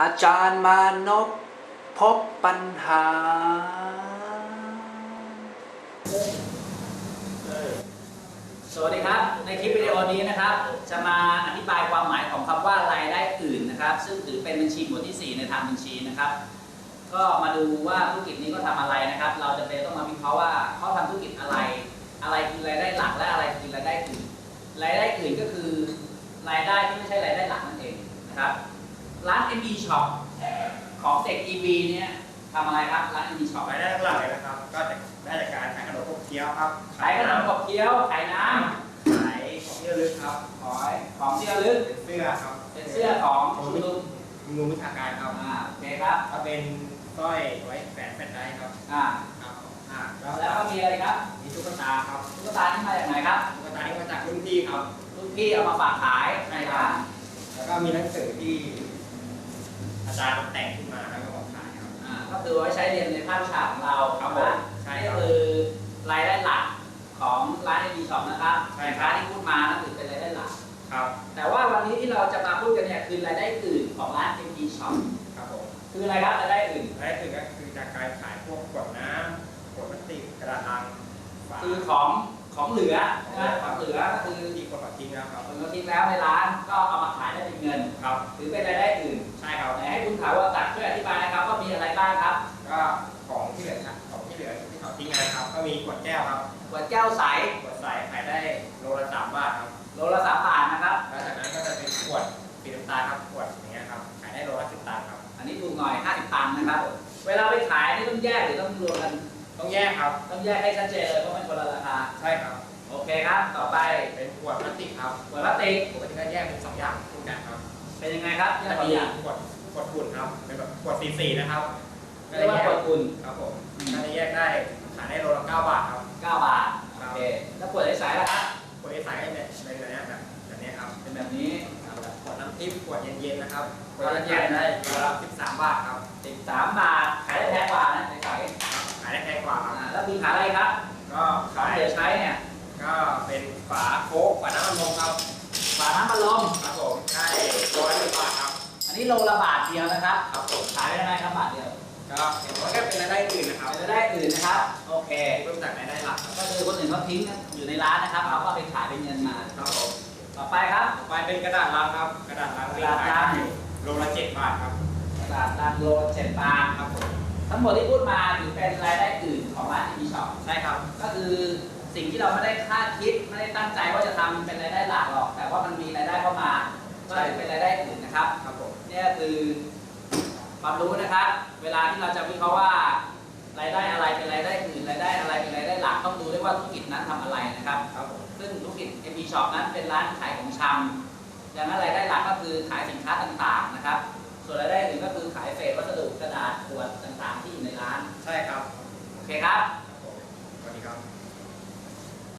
อาจารย์มานพพบปัญหา สวัสดีครับ ในคลิปวิดีโอนี้นะครับ จะมาอธิบายความหมายของคำว่ารายได้อื่นนะครับ ซึ่งถือเป็นบัญชีหมวดที่ 4 ในทางบัญชีนะครับ ก็มาดูว่าธุรกิจนี้ก็ทำอะไรนะครับ เราจะเป็นต้องมาวิเคราะห์ว่าเขาทำธุรกิจอะไร อะไรคือรายได้หลักและอะไรคือรายได้อื่น รายได้อื่นก็คือรายได้ที่ไม่ใช่รายได้หลักนั่นเองนะครับ ร้าน MB Shop ของเด็ก EB เนี่ยทำอะไรครับร้าน MB Shop รายได้หลักเลยนะครับ ก็จะได้จากการขายขนมขบเคี้ยวครับขายขนมขบเคี้ยวขายน้ำขายของที่ระลึกครับขอยของที่ระลึกเป็นเสื้อครับเป็นเสื้อของชุมนุมมีงูวิชาการครับอ่าโอเคครับก็เป็นสร้อยไว้แฝนแฟนได้ครับอ่าครับอ่าแล้วแล้วก็มีอะไรครับมีตุ๊กตาครับตุ๊กตาที่มาจากไหนครับตุ๊กตาที่มาจากรุ่นพี่ครับรุ่นพี่เอามาฝากขายใช่ครับ แล้วก็มีหนังสือที่อา จารย์แต่งขึ้นมาแล้วก็บอกขายครับ อ่าก็คือไว้ใช้เรียนในภาควิชาของเราครับผมนะใช่นี่ครับคือรายได้หลักของร้านไอดีช็อปนะครับใช่สินครัค้าบที่พูดมานั่นถือเป็นรายได้หลัก ครับแต่ว่าวันนี้ที่เราจะมาพูดกันเนี่ยคือรายได้อื่นของร้าน MD Shop ครับผมคืออะไรครับรายได้อื่นรายได้อื่นก็คือจากการขายพวกขวดน้ำขวดพลาสติกกระดาษลังฝาคือของ ของเหลือนะของเหลือก็คือที่คนปัดทิ้งแล้วครับคนเราทิ้งแล้วในร้านก็เอามาขายได้เป็นเงินครับถือเป็นรายได้อื่นใช่ครับไหนให้คุณถาวรศักดิ์ช่วยอธิบายนะครับว่ามีอะไรบ้างครับ ก็ของที่เหลือครับของที่เหลือที่เขาทิ้งไว้ครับ ก็มีขวดแก้วครับขวดแก้วใสขวดใสขายได้โลละสามบาทครับโลละสามบาทนะครับแล้วจากนั้นก็จะเป็นขวดสีน้ำตาลครับขวดอย่างเงี้ยครับขายได้โลละสิบตังค์ครับอันนี้ถูกหน่อย50ตังค์นะครับ เวลาไปขายนี่ต้องแยกหรือต้องรวมกัน ต้องแยกครับ ต้องแยกให้ชัดเจนเลยเพราะมันคนละราคา ใช่ครับ โอเคครับ ต่อไปเป็นขวดพลาสติกครับขวดพลาสติกปกติก็แยกเป็นสองอย่างคู่กันครับเป็นยังไงครับแยจะกตัวมีอย่างขวดขวดฝุ่นครับ เป็นแบบขวดสีสีนะครับก็เรียจะกว่าแยขกวดคุณครับผมก็จะแยกได้ขายได้โลละเก้าบาทครับ9บาทครัโอบเคแล้วขวดใสๆล่ะครับขวดใสๆก็เป็นเป็นแบบเนี้ยแบบแบบเนี้ยครับ เป็นแบบนี้ขวดน้ำทิพย์ขวดเย็นๆนะครับขวดเย็นๆขายได้โลละสิบสามบาทครับ13บาทขายได้แพงกว่านะใสขายได้แพงก ว่าๆครับอ่าแล้วมีขายอะไรครับก็ของขายเหลือใช้เนี่ยก็เป็นฝาโค้กฝาน้ำมันลมครับฝาน้ำบัลลมครับผมได้ร้อยหนึ่งบาทครับอันนี้โลละบาทเดียวนะครับครับผมขายได้ไหมครับบาทเดียวก็เห็นว่าก็เป็นรายได้อื่นนะครับรายได้อื่นนะครับ โอเคเพิ่มจากรายได้หลักครับก็คือคนอื่นเขาทิ้งอยู่ในร้านนะครับเขาก็ไปขายเป็นเงินมาครับผมต่อไปครับต่อไปเป็นกระดาษลังครับ กระดาษลังที่ขายได้โลละเจ็ดบาทครับตลาดดังโลเจ็ดบาทครับผม ทั้งหมดที่พูดมาถือเป็นรายได้อื่นของร้านทีวีช็อปใช่ครับ ก็คือสิ่งที่เราไม่ได้คาดคิดไม่ได้ตั้งใจว่าจะทำเป็นรายได้หลักหรอก แต่ว่ามันมีรายได้เข้ามาก็ถือเป็นรายได้อื่นนะครับครับผมเนี่ยคือความรู้นะครับ เวลาที่เราจะวิเคราะห์ว่ารายได้อะไรเป็นรายได้อื่นรายได้อะไรเป็นรายได้หลักต้องดูด้วยว่าธุรกิจนั้นทำอะไรนะครับครับผมซึ่งธุรกิจ MP Shop นั้นเป็นร้านขายของชำดังนั้นรายได้หลักก็คือขายสินค้าต่างๆนะครับ ส่วนรายได้อื่นก็คือขายเศษวัสดุกระดาษ entregar